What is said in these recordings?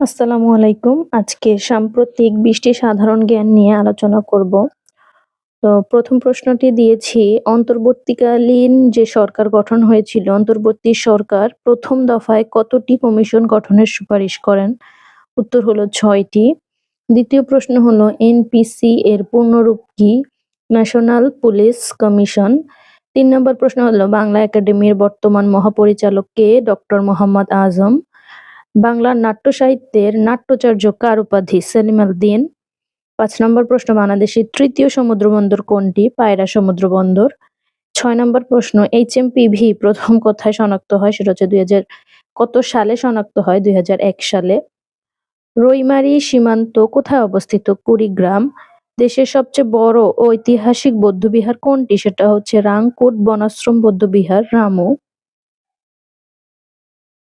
আসসালামু আলাইকুম। আজকে সাম্প্রতিক বৃষ্টি সাধারণ জ্ঞান নিয়ে আলোচনা করব। তো প্রথম প্রশ্নটি দিয়েছি, অন্তর্বর্তীকালীন যে সরকার গঠন হয়েছিল, অন্তর্বর্তী সরকার প্রথম দফায় কতটি কমিশন গঠনের সুপারিশ করেন? উত্তর হলো ছয়টি। দ্বিতীয় প্রশ্ন হলো, এনপিসি এর পূর্ণরূপ কি? National police commission. তিন নম্বর প্রশ্ন হলো, বাংলা একাডেমির বর্তমান মহাপরিচালক কে? ডক্টর মোহাম্মদ আজম। বাংলার নাট্য সাহিত্যের নাট্যাচার্য কার উপাধি? সেলিম আল দিন। পাঁচ নম্বর প্রশ্ন, বাংলাদেশের তৃতীয় সমুদ্র বন্দর কোনটি? পায়রা সমুদ্র বন্দর ছয় নম্বর প্রশ্ন, এইচ এম পিভি প্রথম কোথায় শনাক্ত হয়, সেটা হচ্ছে দুই হাজার কত সালে শনাক্ত হয়? দুই হাজার এক সালে। রইমারি সীমান্ত কোথায় অবস্থিত? কুড়িগ্রাম। দেশের সবচেয়ে বড় ঐতিহাসিক বৌদ্ধবিহার কোনটি? সেটা হচ্ছে রাংকুট বনাশ্রম বৌদ্ধবিহার, রামু।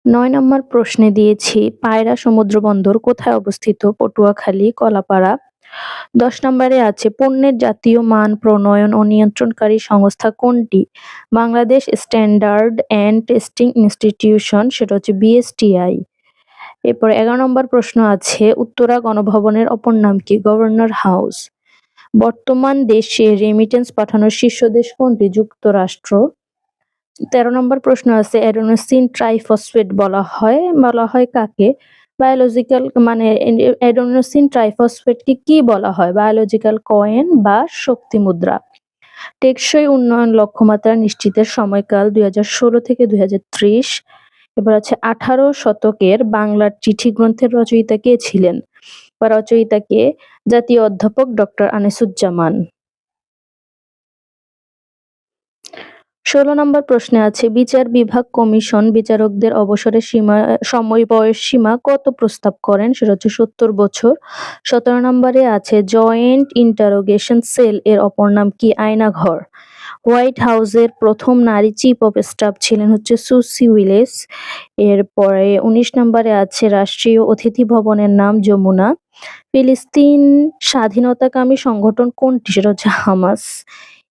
নয় নম্বর প্রশ্নে দিয়েছি, পায়রা সমুদ্র বন্দর কোথায় অবস্থিত? পটুয়াখালী, কলাপাড়া। দশ নম্বরে আছে, পণ্যের জাতীয় মান, প্রণয়ন ও নিয়ন্ত্রণকারী সংস্থা কোনটি? Bangladesh standard and testing institution, সেটা হচ্ছে বিএসটিআই। এরপর এগারো নম্বর প্রশ্ন আছে, উত্তরা গণভবনের অপর নাম কি? Governor house. বর্তমান দেশে রেমিটেন্স পাঠানোর শীর্ষ দেশ কোনটি? যুক্তরাষ্ট্র। তেরো নম্বর প্রশ্ন আছে অ্যাডোনোসিন ট্রাইফসফেট বলা হয় বলা হয় কাকে? বায়োলজিক্যাল মানে অ্যাডোনোসিন ট্রাইফসফেটকে কি বলা হয়? বায়োলজিক্যাল কয়েন বা শক্তি মুদ্রা। টেকসই উন্নয়ন লক্ষ্যমাত্রা নিশ্চিতের সময়কাল দুই হাজার ষোলো থেকে দুই হাজার ত্রিশ। এবার আছে আঠারো শতকের বাংলার চিঠি গ্রন্থের রচয়িতা কে ছিলেন? বা রচয়িতা কে? জাতীয় অধ্যাপক ডক্টর আনিসুজ্জামান। ষোলো নম্বর প্রশ্নে আছে, বিচার বিভাগ কমিশন বিচারকদের অবসরের সীমা, সময় বয়স সীমা কত প্রস্তাব করেন? সেটা হচ্ছে সত্তর বছর। সতেরো নম্বরে আছে, জয়েন্ট ইন্টারোগেশন সেল এর অপর নাম কি? আয়নাঘর। হোয়াইট হাউসের প্রথম নারী চিফ অফ স্টাফ ছিলেন হচ্ছে সুসি উইলেস। এরপরে উনিশ নম্বরে আছে, রাষ্ট্রীয় অতিথি ভবনের নাম যমুনা। ফিলিস্তিন স্বাধীনতাকামী সংগঠন কোনটি? সেটা হচ্ছে হামাস।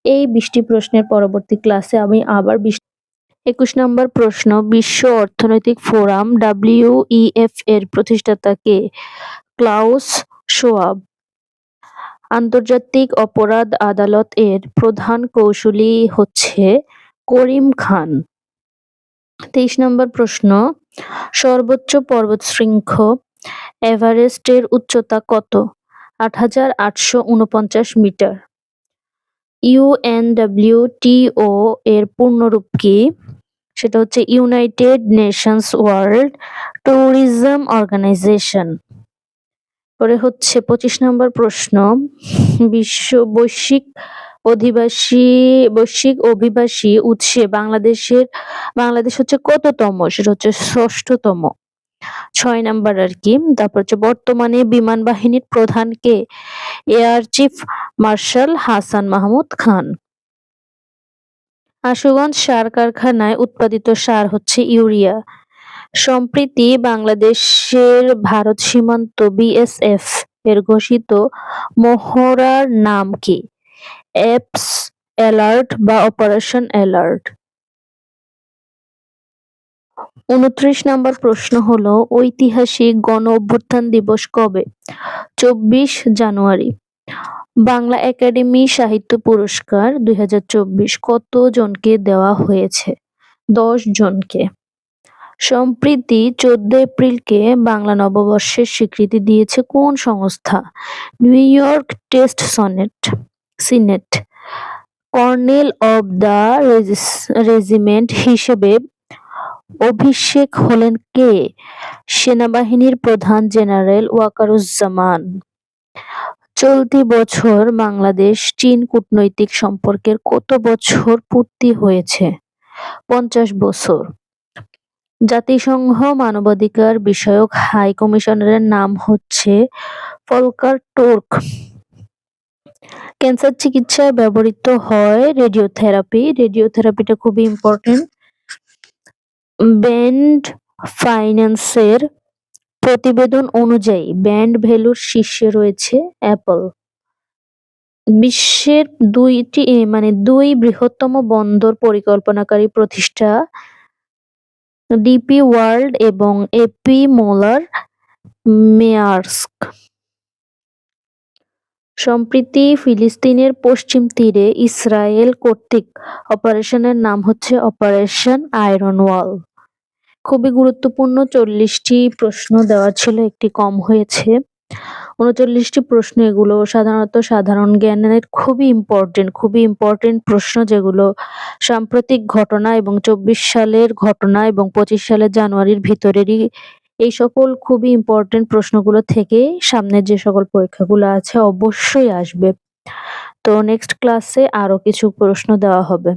এই বৃষ্টি প্রশ্নের পরবর্তী ক্লাসে আমি আবার একুশ নম্বর প্রশ্ন, বিশ্ব অর্থনৈতিক ফোরাম, ডাব্লিউ ডাব্লিউইএফ এর প্রতিষ্ঠাতা কে? ক্লাউস সোয়াব আন্তর্জাতিক অপরাধ আদালত এর প্রধান কৌশলী হচ্ছে করিম খান। তেইশ নম্বর প্রশ্ন, সর্বোচ্চ পর্বতশৃঙ্গ এভারেস্টের উচ্চতা কত? আট হাজার আটশো উনপঞ্চাশ মিটার। ইউএনডব্লিউটিও এর পূর্ণরূপ কি? সেটা হচ্ছে United Nations World Tourism Organization পরে হচ্ছে পঁচিশ নম্বর প্রশ্ন। বিশ্ব বৈশ্বিক অধিবাসী, বৈশ্বিক অভিবাসী উৎসে বাংলাদেশের, বাংলাদেশ হচ্ছে কততম? সেটা হচ্ছে ষষ্ঠতম। ছয় নাম্বার আর কি। তারপর হচ্ছে বর্তমানে বিমান বাহিনীর প্রধান কে? Air chief marshal Hasan Mahmud Khan. Ashuganj সার কারখানায় উৎপাদিত সার হচ্ছে ইউরিয়া। সম্প্রতি বাংলাদেশের ভারত সীমান্ত বিএসএফ এর ঘোষিত মহড়ার নাম কি? এপস অ্যালার্ট বা অপারেশন অ্যালার্ট। উনত্রিশ নম্বর প্রশ্ন হল, ঐতিহাসিক গণ অভ্যুত্থান দিবস কবে? চব্বিশ জানুয়ারি। বাংলা একাডেমি সাহিত্য পুরস্কার দুই কত জনকে দেওয়া হয়েছে? দশ জনকে। সম্প্রীতি চোদ্দ এপ্রিলকে বাংলা নববর্ষের স্বীকৃতি দিয়েছে কোন সংস্থা? নিউ ইয়র্ক টেস্ট sonnet, senate. Colonel of the regiment হিসেবে অভিষেক হলেন কে? সেনাবাহিনীর প্রধান জেনারেল ওয়াকারুজ্জামান। চলতি বছর বাংলাদেশ চীন কূটনৈতিক সম্পর্কের কত বছর পূর্তি হয়েছে? পঞ্চাশ বছর। জাতিসংঘ মানবাধিকার বিষয়ক হাই কমিশনারের নাম হচ্ছে ফলকার টোর্ক। ক্যান্সার চিকিৎসায় ব্যবহৃত হয় রেডিওথেরাপি। রেডিওথেরাপিটা খুবই ইম্পর্টেন্ট ব্যান্ড ফাইন্যান্সের প্রতিবেদন অনুযায়ী ব্যান্ড ভ্যালুর শীর্ষে রয়েছে অ্যাপল। বিশ্বের দুইটি মানে দুই বৃহত্তম বন্দর পরিকল্পনাকারী প্রতিষ্ঠা ডিপি ওয়ার্ল্ড এবং এপি মোলার মেয়ার্স্ক। সম্প্রতি ফিলিস্তিনের পশ্চিম তীরে ইসরায়েল কর্তৃক অপারেশনের নাম হচ্ছে অপারেশন আয়রন ওয়াল। খুবই গুরুত্বপূর্ণ চল্লিশটি প্রশ্ন দেওয়া ছিল, একটি কম হয়েছে। উনচল্লিশটি প্রশ্ন এগুলো সাধারণত সাধারণ জ্ঞানের খুবই ইম্পর্টেন্ট খুবই ইম্পর্টেন্ট প্রশ্ন যেগুলো সাম্প্রতিক ঘটনা এবং চব্বিশ সালের ঘটনা এবং পঁচিশ সালের জানুয়ারির ভিতরেরই এই সকল খুবই ইম্পর্টেন্ট প্রশ্নগুলো থেকে সামনের যে সকল পরীক্ষাগুলো আছে অবশ্যই আসবে। তো নেক্সট ক্লাসে আরও কিছু প্রশ্ন দেওয়া হবে।